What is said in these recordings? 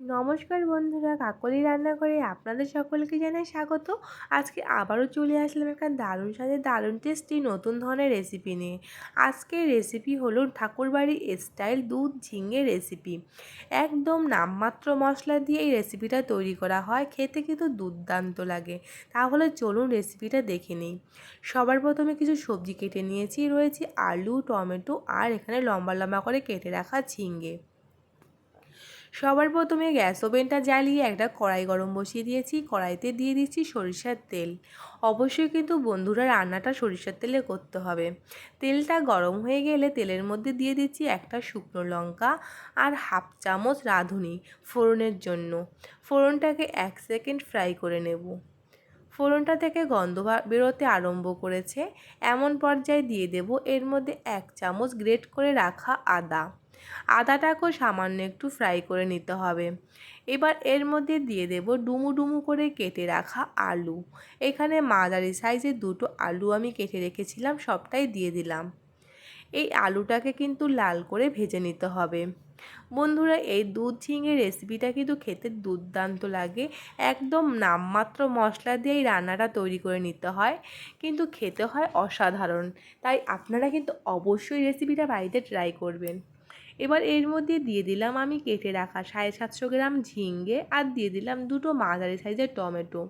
নমস্কার বন্ধুরা, কাকলি রান্নাঘরে আপনাদের সকলকে জানাই স্বাগত। আজকে আবারও চলে আসলাম একটা দারুণ সাথে দারুণ টেস্টি নতুন ধরনের রেসিপি নিয়ে। আজকের রেসিপি হলো ঠাকুরবাড়ি স্টাইল দুধ ঝিঙে রেসিপি একদম নামমাত্র মশলা দিয়ে এই রেসিপিটা তৈরি করা হয়, খেতে কিন্তু দুর্দান্ত লাগে। তাহলে চলুন রেসিপিটা দেখে নিই। সবার প্রথমে কিছু সবজি কেটে নিয়েছি, রয়েছে আলু, টমেটো আর এখানে লম্বা লম্বা করে কেটে রাখা ঝিঙ্গে সবার প্রথমে গ্যাস ওভেনটা জ্বালিয়ে একটা কড়াই গরম বসিয়ে দিয়েছি। কড়াইতে দিয়ে দিচ্ছি সরিষার তেল। অবশ্যই কিন্তু বন্ধুরা রান্নাটা সরিষার তেলে করতে হবে। তেলটা গরম হয়ে গেলে তেলের মধ্যে দিয়ে দিচ্ছি একটা শুকনো লঙ্কা আর হাফ চামচ রাঁধুনি ফোড়নের জন্য। ফোড়নটাকে এক সেকেন্ড ফ্রাই করে নেব। ফোড়নটা থেকে গন্ধ বেরোতে আরম্ভ করেছে। এমন পর্যায়ে দিয়ে দেব। এর মধ্যে এক চামচ গ্রেট করে রাখা আদা। আদাটাকেও সামান্য একটু ফ্রাই করে নিতে হবে। এবার এর মধ্যে দিয়ে দেব ডুমু ডুমু করে কেটে রাখা আলু। এখানে মাঝারি সাইজের দুটো আলু আমি কেটে রেখেছিলাম, সবটাই দিয়ে দিলাম। এই আলুটাকে কিন্তু লাল করে ভেজে নিতে হবে। বন্ধুরা, এই দুধ ঝিঙে রেসিপিটা কিন্তু খেতে দুর্দান্ত লাগে। একদম নামমাত্র মশলা দিয়ে এই রান্নাটা তৈরি করে নিতে হয়, কিন্তু খেতে হয় অসাধারণ। তাই আপনারা কিন্তু অবশ্যই রেসিপিটা বাড়িতে ট্রাই করবেন। এবার এর মধ্যে দিয়ে দিলাম আমি কেটে রাখা সাড়ে সাতশো গ্রাম ঝিঙ্গে আর দিয়ে দিলাম দুটো মাঝারি সাইজের টমেটো।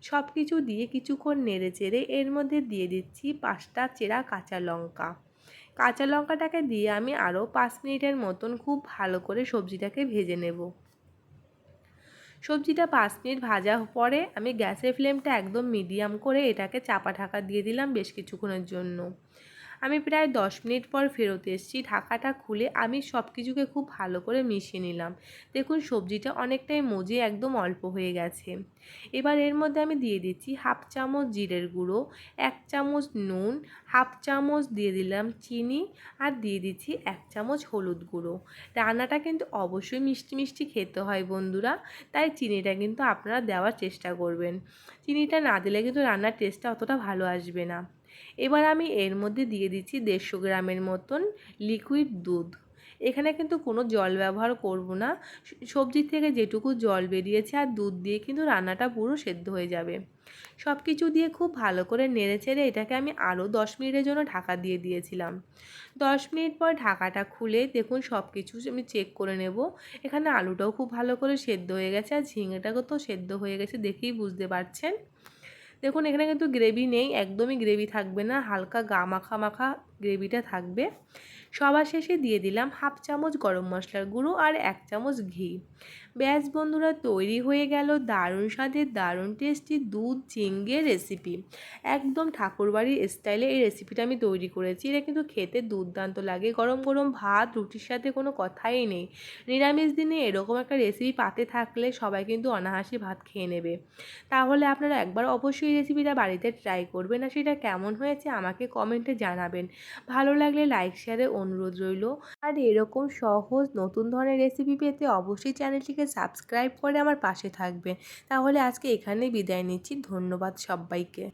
সব কিছু দিয়ে কিছুক্ষণ নেড়ে চেড়ে এর মধ্যে দিয়ে দিচ্ছি পাঁচটা চেরা কাঁচা লঙ্কা। কাঁচা লঙ্কাটাকে দিয়ে আমি আরও পাঁচ মিনিটের মতন খুব ভালো করে সবজিটাকে ভেজে নেব। সবজিটা পাঁচ মিনিট ভাজা পরে আমি গ্যাসের ফ্লেমটা একদম মিডিয়াম করে এটাকে চাপা ঢাকা দিয়ে দিলাম বেশ কিছুক্ষণের জন্য। আমি প্রায় দশ মিনিট পর ফেরত এসেছি। ঢাকাটা খুলে আমি সব কিছুকে খুব ভালো করে মিশিয়ে নিলাম। দেখুন, সবজিটা অনেকটাই মজে একদম অল্প হয়ে গেছে। এবার এর মধ্যে আমি দিয়ে দিচ্ছি হাফ চামচ জিরের গুঁড়ো, এক চামচ নুন, হাফ চামচ দিয়ে দিলাম চিনি আর দিয়ে দিচ্ছি এক চামচ হলুদ গুঁড়ো। রান্নাটা কিন্তু অবশ্যই মিষ্টি মিষ্টি খেতে হয় বন্ধুরা, তাই চিনিটা কিন্তু আপনারা দেওয়ার চেষ্টা করবেন। চিনিটা না দিলে কিন্তু রান্নার টেস্টটা অতটা ভালো আসবে না। এবার আমি এর মধ্যে দিয়ে দিচ্ছি দেড়শো গ্রামের মতন লিকুইড দুধ। এখানে কিন্তু কোনো জল ব্যবহার করব না। সবজি থেকে যেটুকু জল বেরিয়েছে আর দুধ দিয়ে কিন্তু রান্নাটা পুরো সেদ্ধ হয়ে যাবে। সব কিছু দিয়ে খুব ভালো করে নেড়ে চেড়ে এটাকে আমি আরও দশ মিনিটের জন্য ঢাকা দিয়ে দিয়েছিলাম। দশ মিনিট পর ঢাকাটা খুলে দেখুন সব কিছু আমি চেক করে নেব। এখানে আলুটাও খুব ভালো করে সেদ্ধ হয়ে গেছে আর ঝিঙেটাকেও তো সেদ্ধ হয়ে গেছে দেখেই বুঝতে পারছেন। দেখুন, এখানে কিন্তু গ্রেভি নেই, একদমই গ্রেভি থাকবে না, হালকা গা মাখা মাখা গ্রেভিটা থাকবে। সবার শেষে দিয়ে দিলাম হাফ চামচ গরম মশলার গুঁড়ো আর এক চামচ ঘি। ব্যাস বন্ধুরা, তৈরি হয়ে গেল দারুণ স্বাদের, দারুণ টেস্টি দুধ চিংড়ির রেসিপি একদম ঠাকুরবাড়ির স্টাইলে এই রেসিপিটা আমি তৈরি করেছি। এটা কিন্তু খেতে দুর্দান্ত লাগে। গরম গরম ভাত, রুটির সাথে কোনো কথাই নেই। নিরামিষ দিনে এরকম একটা রেসিপি পাতে থাকলে সবাই কিন্তু অনাহাসি ভাত খেয়ে নেবে। তাহলে আপনারা একবার অবশ্যই এই রেসিপিটা বাড়িতে ট্রাই করবেন। আর সেটা কেমন হয়েছে আমাকে কমেন্টে জানাবেন। ভালো লাগলে লাইক শেয়ারের অনুরোধ রইল। আর এরকম সহজ নতুন ধরনের রেসিপি পেতে অবশ্যই চ্যানেলটিকে সাবস্ক্রাইব করে আমার পাশে থাকবেন। তাহলে আজকে এখানেই বিদায় নিচ্ছি। ধন্যবাদ সবাইকে।